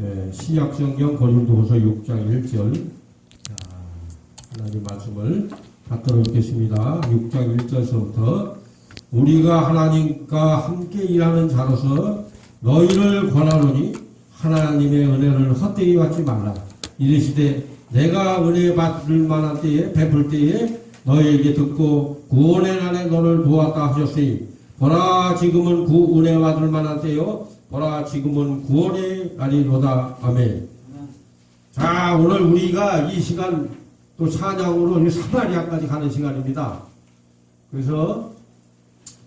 예, 신약성경 고린도후서 6장 1절 자, 하나님 말씀을 받도록 읽겠습니다. 6장 1절서부터 우리가 하나님과 함께 일하는 자로서 너희를 권하노니 하나님의 은혜를 헛되이 받지 말라. 이르시되 내가 은혜 받을 만한 때에 베풀 때에 너희에게 듣고 구원의 날에 너를 보았다 하셨으니 보라 지금은 구 은혜 받을 만한 때요 보라 지금은 구원의 날이로다 아멘 자 오늘 우리가 이 시간 또 찬양으로 이 사마리아까지 가는 시간입니다 그래서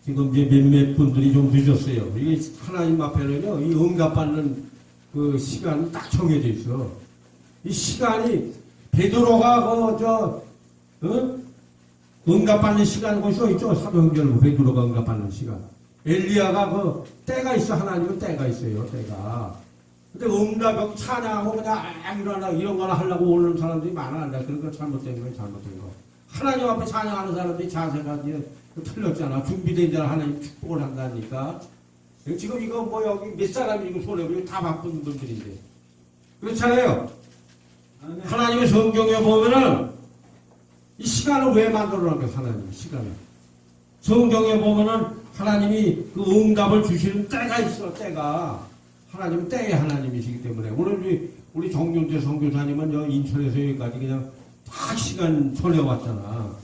지금 이제 몇몇 분들이 좀 늦었어요 이 하나님 앞에는요 이 응답받는 그 시간이 딱 정해져 있어 이 시간이 베드로가 그저 어? 응답받는 시간 곳이 있죠. 사도행전 베드로가 응답받는 시간. 엘리야가 그 때가 있어. 하나님은 때가 있어요. 때가. 근데 응답하고 찬양하고 그냥 아, 일어나 이런 거나 하려고 오는 사람들이 많아한다. 그런 거 잘못된 거예요. 잘못된 거. 하나님 앞에 찬양하는 사람들이 자세가 이제 틀렸잖아. 준비된 자를 하나님 축복을 한다니까. 지금 이거 뭐 여기 몇 사람이 이거 손에 보다 바쁜 분들인데. 그렇잖아요. 하나님의 성경에 보면은 이 시간을 왜 만들어 놓은 거야, 하나님, 시간을. 성경에 보면은 하나님이 그 응답을 주시는 때가 있어, 때가. 하나님은 때의 하나님이시기 때문에. 오늘 우리, 우리 정윤재 선교사님은 저 인천에서 여기까지 그냥 딱 시간 전해왔잖아.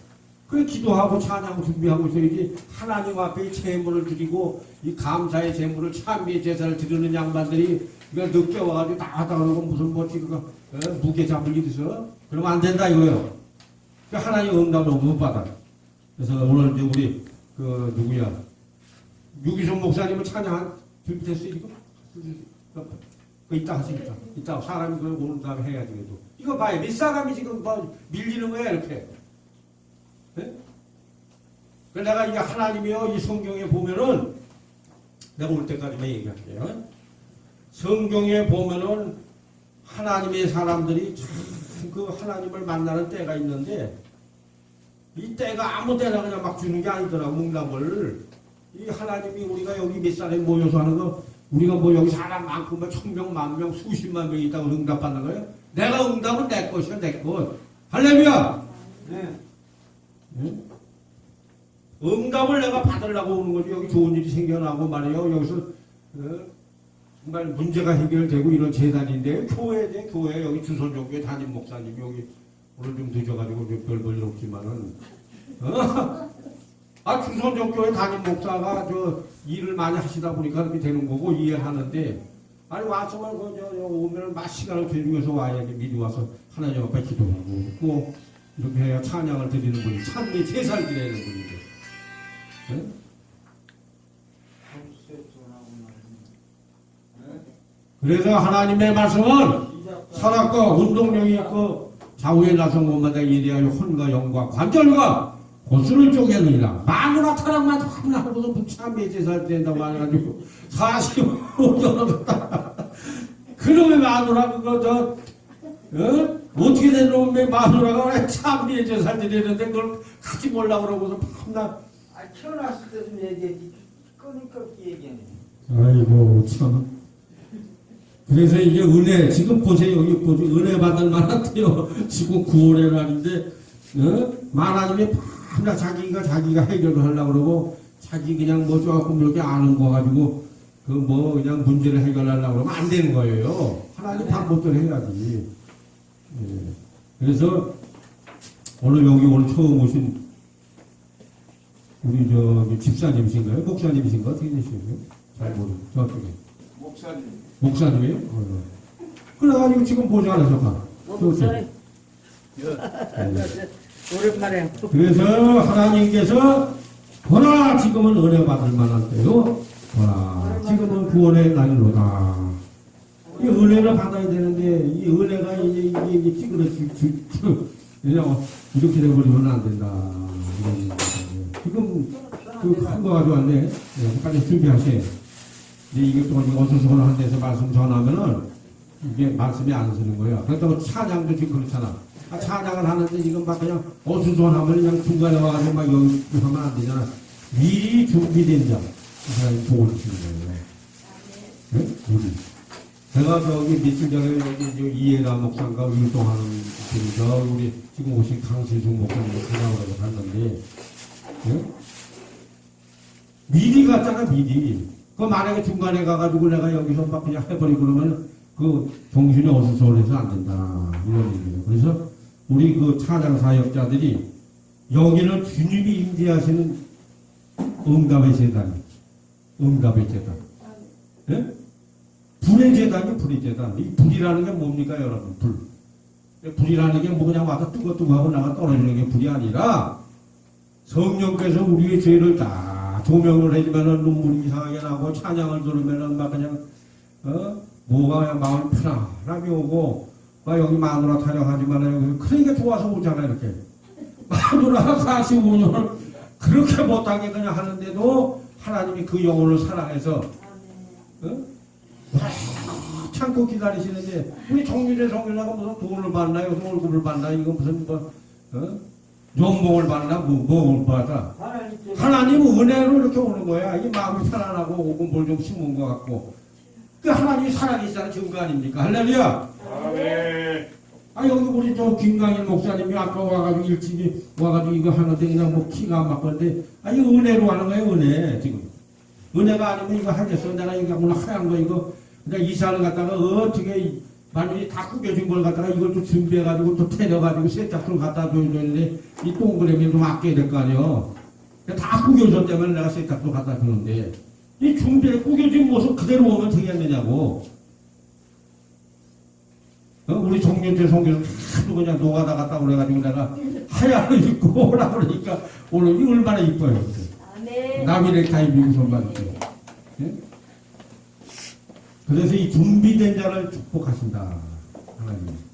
그래, 기도하고 찬양 준비하고 있어야지 하나님 앞에 이 제물을 드리고 이 감사의 제물을 찬미의 제사를 드리는 양반들이 그냥 늦게 와가지고 나왔다 그러고 무슨 뭐 지금 어, 무게 잡을 일 있어? 그러면 안 된다 이거예요. 그 하나님 응답을 못 받아. 그래서 오늘 이제 우리 그 누구야 유기성 목사님은 찬양 준비됐어요 이거? 그 이따 하시겠다. 이따 사람이 그 오는 다음에 해야지 그래도. 이거 봐요. 몇 사람이 지금 뭐 밀리는 거야 이렇게. 네? 그 내가 이게 하나님이요 이 성경에 보면은 내가 올 때까지만 얘기할게요. 성경에 보면은 하나님의 사람들이 참 그 하나님을 만나는 때가 있는데 이 때가 아무 때나 그냥 막 주는 게 아니더라고 응답을 이 하나님이 우리가 여기 몇 사람이 모여서 하는 거 우리가 뭐 여기 사람 많고 뭐 천명 만명 수십만 명이 있다고 응답받는 거예요 내가 응답은 내 것이야 내것 할렐루야 네. 응? 응답을 내가 받으려고 오는 거지 여기 좋은 일이 생겨나고 말이에요 여기서 어? 정말 문제가 해결되고 이런 재단인데 교회에 교회 여기 주선종교회 담임 목사님 여기 오늘 좀 늦어가지고 별볼일 없지만은 어? 아 주선종교회 담임 목사가 저 일을 많이 하시다 보니까 그렇게 되는 거고 이해하는데 아니 와서만 그저 오면 맛 시간을 들이면서 와야지 미리 와서 하나님 앞에 기도하고 꼭 이렇게 해야 찬양을 드리는 분이 찬미 제사를 드리는 분인데 네? 그래서 하나님의 말씀은 철학과 운동력이 있고 좌우에 나선 곳마다 이리하여 혼과 영과 관절과 고수를 쪼개느니라 마누라 타락만 하나 하고도 참의 제사를 된다고 해가지고 45년을 그놈의 마누라 그거 저 어? 어떻게 된 놈의 마누라가 왜 참의 제사를 드리는데 그걸 하지 몰라 그러고서 밤낮 아, 태어났을 때 좀 얘기했지. 끊니까 얘기하네. 아이고 참. 그래서 이게 은혜 지금 보세요. 여기 보세요. 은혜 받을 만한데요. 지금 구원의 날인데 어? 하나님이 밤낮 자기가 자기가 해결을 하려고 그러고 자기 그냥 뭐 조금 이렇게 아는 거 가지고 그 뭐 그냥 문제를 해결하려고 그러면 안 되는 거예요. 하나님 방법대로 해야지. 예. 그래서 오늘 여기 오늘 처음 오신 우리 저 집사님이신가요? 목사님이신가? 어떻게 되시나요 잘 모르고 저쪽에 목사님. 목사님이에요? 어. 그래가지고 지금 보좌하는 잠깐. 목사님 오랜만에 그래서 하나님께서 보라 지금은 은혜 받을 만한 때요. 보라 지금은 구원의 날로다. 이 은혜를 받아야 되는데 이 은혜가 이제 이게, 이게 찌그러지 그냥 이렇게 돼버리면 안 된다. 지금 그큰거 가져왔네. 네, 빨리 준비하세요. 근데 이게 또 어수선한 데서 말씀 전하면은 이게 말씀이 안 서는 거예요. 그렇다고 찬양도 지금 그렇잖아. 아, 찬양을 하는데 지금 막 그냥 어수선하면 그냥 중간에 와가지고 막 여기 하면 안 되잖아. 미리 준비된 자, 그 사람이 복을 주시는 거예요. 네? 우리. 제가 저기 며칠 전에 여기 저 이해라 목사님과 율동하는 분이죠. 우리 지금 오신 강신숙 목사님 찾아오라고 갔는데, 예? 미리 갔잖아, 미리. 그 만약에 중간에 가가지고 내가 여기서 막 그냥 해버리고 그러면 그 정신이 어수선해서 안 된다. 이런 얘기예요. 그래서 우리 그 찬양 사역자들이 여기는 주님이 임재하시는 응답의 재단, 응답의 재단. 예? 불의 재단이 불의 재단. 이 불이라는 게 뭡니까, 여러분? 불. 불이라는 게 뭐 그냥 와서 뜨거뜨거하고 나가 떨어지는 게 불이 아니라 성령께서 우리의 죄를 다 조명을 해주면은 눈물이 이상하게 나고 찬양을 들으면은 막 그냥 어 뭐가 그냥 마음 편안하게 오고 막 여기 마누라 타령하지만 여기 그러니까 좋아서 오잖아 이렇게 마누라가 45년을 그렇게 못하게 그냥 하는데도 하나님이 그 영혼을 사랑해서 어? 참고 기다리시는데 우리 정유재 성교사가 무슨 돈을 받나 무슨 월급을 받나 이거 무슨 뭐 어? 연봉을 받나 뭐 뭐를 받아. 하나님 은혜로 이렇게 오는 거야. 이게 마음이 편안하고 오고 뭘 좀 심은 것 같고. 그 하나님이 살아계시다는 증거 아닙니까? 할렐루야. 아멘. 아 여기 우리 저 김강일 목사님이 아까 와가지고 일찍이 와가지고 이거 하는데 그냥 뭐 키가 안 맞건데. 아 이거 은혜로 하는 거예요 은혜 지금. 은혜가 아니면 이거 하겠어? 내가 이거 하얀 거 이거 그냥 이사를 갖다가 어떻게 만약에 다 구겨진 걸 갖다가 이걸 또 준비해가지고 또 태려가지고 세탁소를 갖다 줘야 되는데 이 동그라미 좀 아껴야 될 거 아니에요 다 구겨졌다면 내가 세탁소 갖다 주는데 이 준비해 구겨진 모습 그대로 오면 되겠느냐고 어? 우리 정년제 성교사 하도 그냥 노가다 갔다 그래가지고 내가 하얀을 입고 오라 그러니까 오늘 이 얼마나 이뻐요. 아멘. 남이 넥타이 미고 선반지. 예? 그래서 이 준비된 자를 축복하신다. 하나님.